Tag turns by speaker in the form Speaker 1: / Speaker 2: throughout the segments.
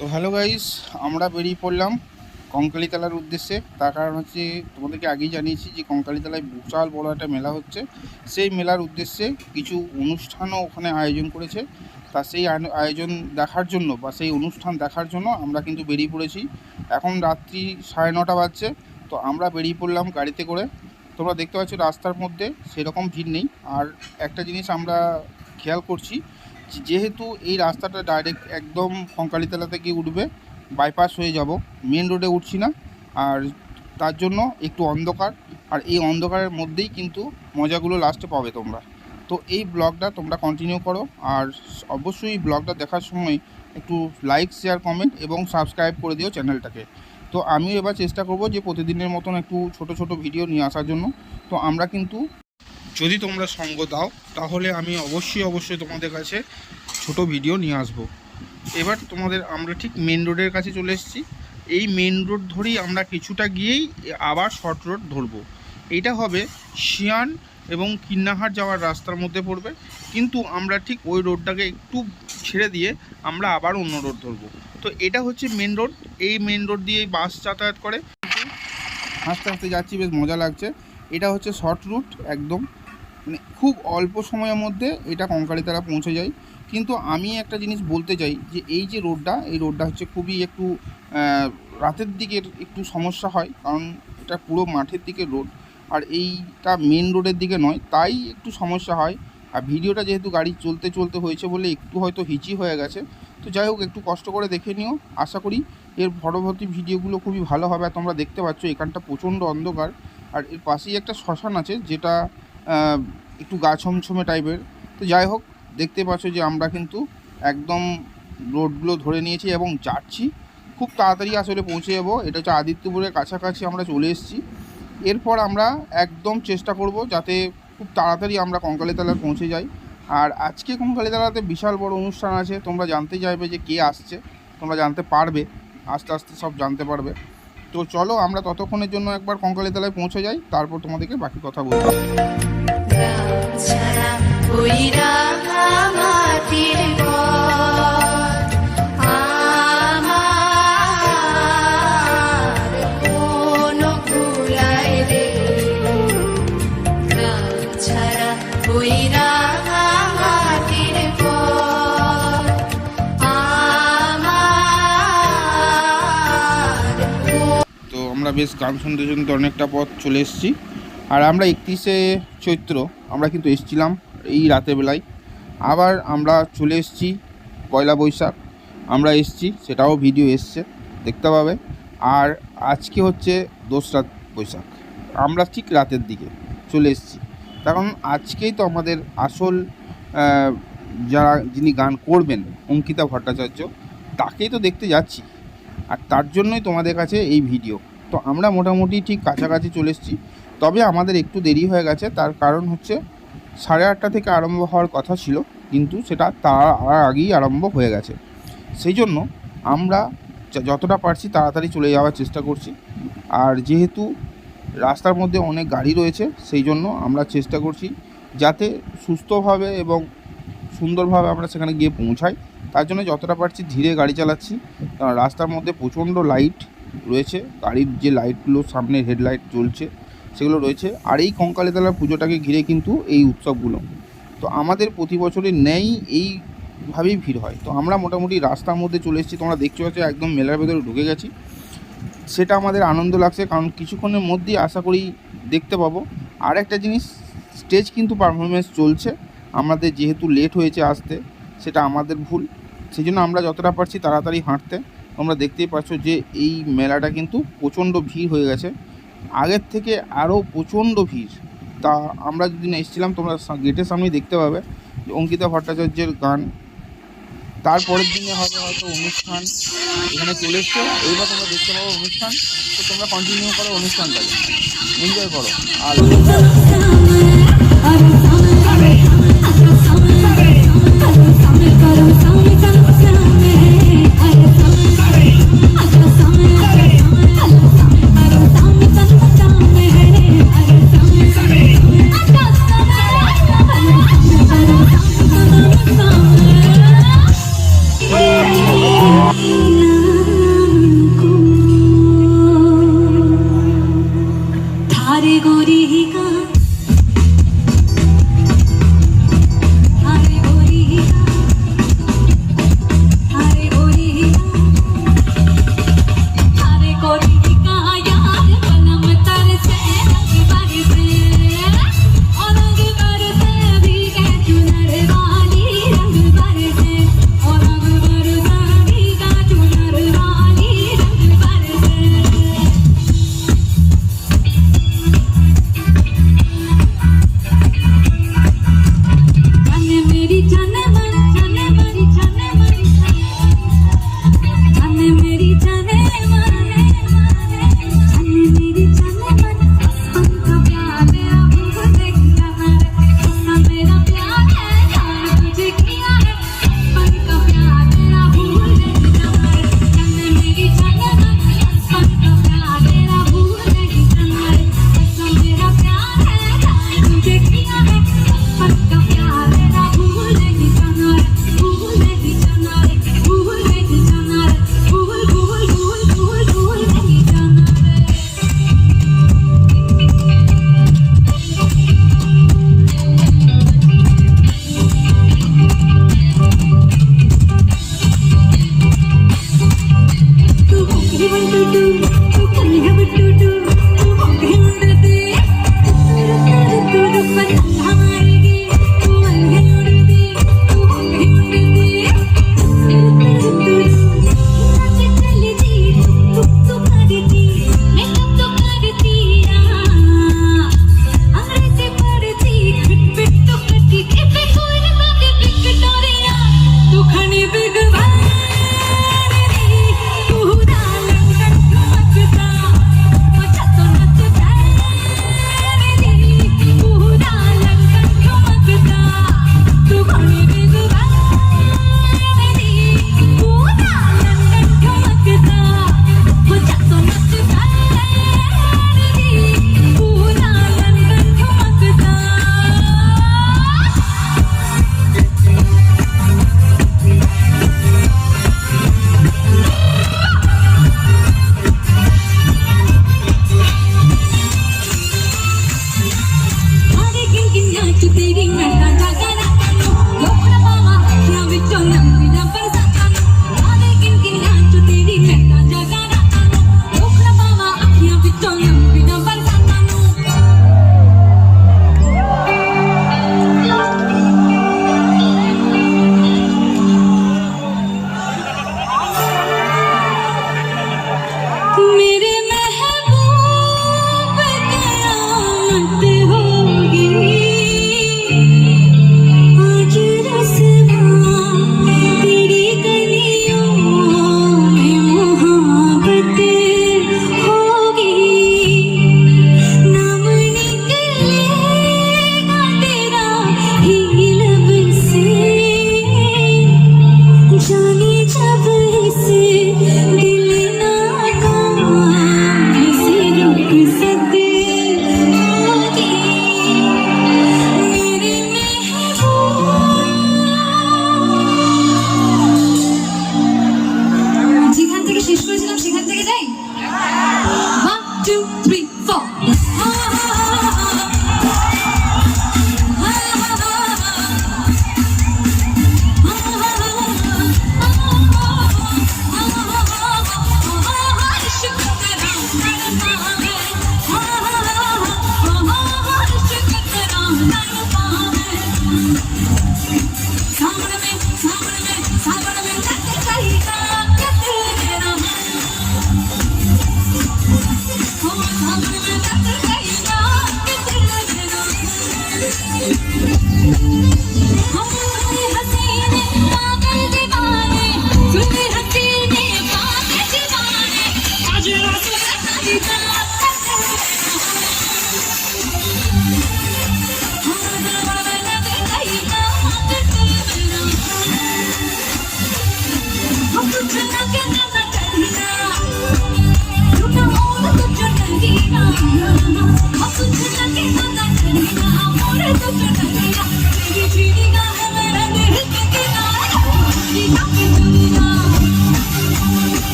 Speaker 1: তো hello guys, আমরা বেরিয়ে পড়লাম কঙ্কালীতলার উদ্দেশ্যে। তার কারণ হচ্ছে তোমাদেরকে আগেই জানিয়েছি যে কঙ্কালীতলায় বিশাল বড় একটা মেলা হচ্ছে। সেই মেলার উদ্দেশ্যে কিছু অনুষ্ঠানও ওখানে আয়োজন করেছে। তা সেই আয়োজন দেখার জন্য বা সেই অনুষ্ঠান দেখার জন্য আমরা কিন্তু বেরিয়ে পড়েছি। এখন রাত্রি সাড়ে নটা বাজছে, তো আমরা বেরিয়ে পড়লাম গাড়িতে করে। তোমরা দেখতে পাচ্ছ রাস্তার মধ্যে সেরকম ভিড় নেই। আর একটা জিনিস আমরা খেয়াল করছি যেহেতু এই রাস্তাটা ডাইরেক্ট একদম কঙ্কালীতলা থেকে উঠবে বাইপাস হয়ে যাব। মেন রোডে উঠছি না, আর তার জন্য একটু অন্ধকার, আর এই অন্ধকারের মধ্যেই কিন্তু মজাগুলো লাস্টে পাবে তোমরা। তো এই ব্লগটা তোমরা কন্টিনিউ করো, আর অবশ্যই ব্লগটা দেখার সময় একটু লাইক শেয়ার কমেন্ট এবং সাবস্ক্রাইব করে দিও চ্যানেলটাকে তো আমিও এবার চেষ্টা করব যে প্রতিদিনের মতন একটু ছোট ছোট ভিডিও নিয়ে আসার জন্য। তো আমরা কিন্তু যদি তোমরা সঙ্গ দাও, তাহলে আমি অবশ্যই অবশ্যই তোমাদের কাছে ছোট ভিডিও নিয়ে আসব। এবার তোমাদের আমরা ঠিক মেন রোডের কাছে চলে এসেছি। এই মেন রোড ধরেই আমরা কিছুটা গিয়েই আবার শর্ট রোড ধরবো। এইটা হবে শিয়ান এবং কিন্নাহাট যাওয়ার রাস্তার মধ্যে পড়বে। কিন্তু আমরা ঠিক ওই রোডটাকে একটু ছেড়ে দিয়ে আমরা আবার অন্য রোড ধরবো। তো এটা হচ্ছে মেন রোড এই মেন রোড দিয়েই বাস যাতায়াত করে। হাসতে হাসতে যাচ্ছি, বেশ মজা লাগছে। এটা হচ্ছে শর্ট রুট একদম মানে খুব অল্প সময়ের মধ্যে এটা কঙ্কালীতলা পৌঁছে যায়। কিন্তু আমি একটা জিনিস বলতে চাই যে, এই যে রোডটা, এই রোডটা হচ্ছে খুবই একটু রাতের দিকের একটু সমস্যা হয়, কারণ এটা পুরো মাঠের দিকে রোড। আর এইটা মেন রোডের দিকে নয়, তাই একটু সমস্যা হয়। আর ভিডিওটা যেহেতু গাড়ি চলতে চলতে হয়েছে বলে একটু হয়তো হিচি হয়ে গেছে, তো যাই হোক একটু কষ্ট করে দেখে নিও। আশা করি এর পরবর্তী ভিডিওগুলো খুবই ভালো হবে। আর তোমরা দেখতে পাচ্ছ এখানটা প্রচণ্ড অন্ধকার। আর এর পাশেই একটা শ্মশান আছে, যেটা একটু গা ছমছমে টাইপের তো যাই হোক, দেখতে পাচ্ছ যে আমরা কিন্তু একদম রোডগুলো ধরে নিয়েছি এবং যাচ্ছি। খুব তাড়াতাড়ি আসলে পৌঁছে যাব। এটা হচ্ছে আদিত্যপুরের কাছাকাছি আমরা চলে এসেছি। এরপর আমরা একদম চেষ্টা করব যাতে খুব তাড়াতাড়ি আমরা কঙ্কালীতলায় পৌঁছে যাই। আর আজকে কঙ্কালীতলাতে বিশাল বড় অনুষ্ঠান আছে। তোমরা জানতে চাইবে যে কে আসছে। তোমরা জানতে পারবে। আস্তে আস্তে সব জানতে পারবে। তো চলো আমরা ততক্ষণের জন্য একবার কঙ্কালীতলায় পৌঁছে যাই। তারপর তোমাদেরকে বাকি কথা বলব।
Speaker 2: আমরা
Speaker 1: বেশ গান শুনতে শুনতে অনেকটা পথ চলে এসেছি। আর আমরা একত্রিশে চৈত্র আমরা কিন্তু এসেছিলাম এই রাতের বেলায়। আবার আমরা চলে এসেছি পয়লা বৈশাখ। আমরা এসেছি, সেটাও ভিডিও এসছে, দেখতে পাবে। আর আজকে হচ্ছে দোসরা বৈশাখ। আমরা ঠিক রাতের দিকে চলে এসেছি। কারণ আজকেই তো আমাদের আসল যারা যিনি গান করবেন, অঙ্কিতা ভট্টাচার্য, তাকেই তো দেখতে যাচ্ছি। আর তার জন্যই তোমাদের কাছে এই ভিডিও তো আমরা মোটামুটি ঠিক কাছাকাছি চলে এসেছি। তবে আমাদের একটু দেরি হয়ে গেছে, তার কারণ হচ্ছে সাড়ে আটটা থেকে আরম্ভ হওয়ার কথা ছিল, কিন্তু সেটা তার আগেই আরম্ভ হয়ে গেছে। সেই জন্য আমরা যতটা পারছি তাড়াতাড়ি চলে যাওয়ার চেষ্টা করছি। আর যেহেতু রাস্তার মধ্যে অনেক গাড়ি রয়েছে, সেই জন্য আমরা চেষ্টা করছি যাতে সুস্থভাবে এবং সুন্দরভাবে আমরা সেখানে গিয়ে পৌঁছাই। তার জন্য যতটা পারছি ধীরে গাড়ি চালাচ্ছি, কারণ রাস্তার মধ্যে প্রচণ্ড লাইট রয়েছে। গাড়ির যে লাইটগুলো সামনের হেডলাইট জ্বলছে সেগুলো রয়েছে। আর এই কঙ্কালীতলা পুজোটাকে ঘিরে কিন্তু এই উৎসবগুলো। তো আমাদের প্রতি বছরের নেই এইভাবেই ভিড় হয়। তো আমরা মোটামুটি রাস্তার মধ্যে চলে এসেছি। তোমরা দেখতে পাচ্ছ, একদম মেলার ভেতরে ঢুকে গেছি। সেটা আমাদের আনন্দ লাগছে, কারণ কিছুক্ষণের মধ্যেই আশা করি দেখতে পাবো। আর একটা জিনিস, স্টেজ কিন্তু পারফরমেন্স চলছে। আমাদের যেহেতু লেট হয়েছে আসতে, সেটা আমাদের ভুল। সেই জন্য আমরা যতটা পারছি তাড়াতাড়ি হাঁটতে। তোমরা দেখতেই পাচ্ছ যে এই মেলাটা কিন্তু প্রচণ্ড ভিড় হয়ে গেছে। আগের থেকে আরও প্রচণ্ড ভিড় তা আমরা যেদিন এসেছিলাম তোমরা গেটের সামনেই দেখতে পাবে যে অঙ্কিতা ভট্টাচার্যের গান তারপরের দিনে হবে হয়তো অনুষ্ঠান এখানে চলে এসছো এইবার তোমরা দেখতে পাবো অনুষ্ঠান তো তোমরা কন্টিনিউ করো অনুষ্ঠানটাকে এনজয় করো আর
Speaker 3: two,
Speaker 4: three.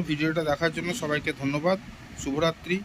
Speaker 4: ভিডিওটা দেখার জন্য সবাইকে ধন্যবাদ। শুভরাত্রি।